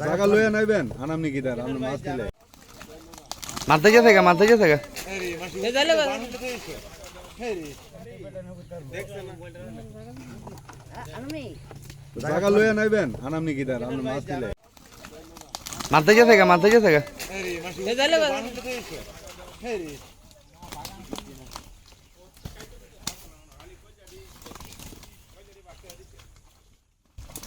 জায়গা লইয়া নাইবেন আনামনি গিটার আপনি মাছ দিলে। মারতে গেছে গা মারতে গেছে গা। জায়গা লইয়া নাইবেন আনামনি গিটার আপনি মাছ দিলে। মারতে গেছে গা মারতে গেছে গা।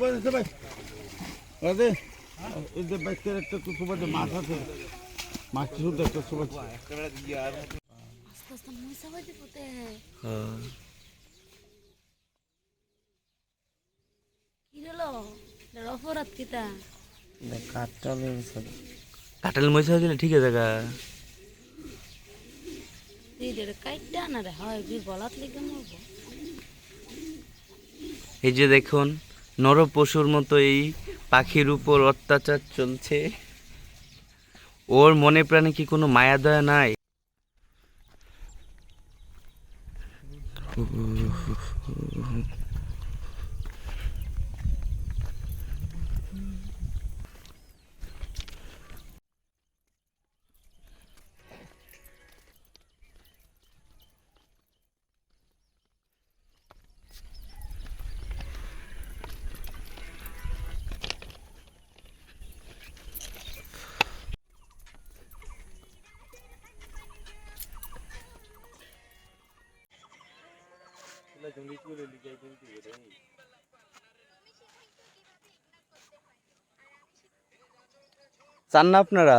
বাজেছে ভাই আরে এই যে ভাই ক্যারেক্টার কুচু বাজে মাছ আছে মাছ কিতা কাটাল মহিষা দিলে ঠিক আছে গা। এই যে দেখুন নর পশুর মতো এই পাখির উপর অত্যাচার চলছে। ওর মনে প্রাণে কি কোনো মায়া দয়া নাই? চান না আপনারা?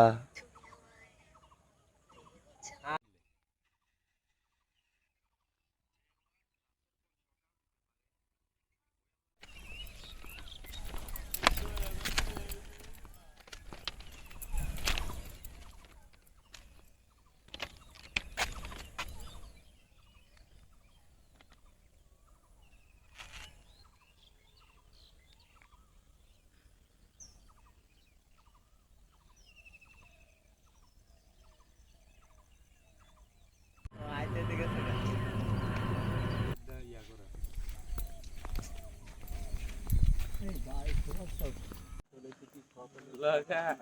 了看。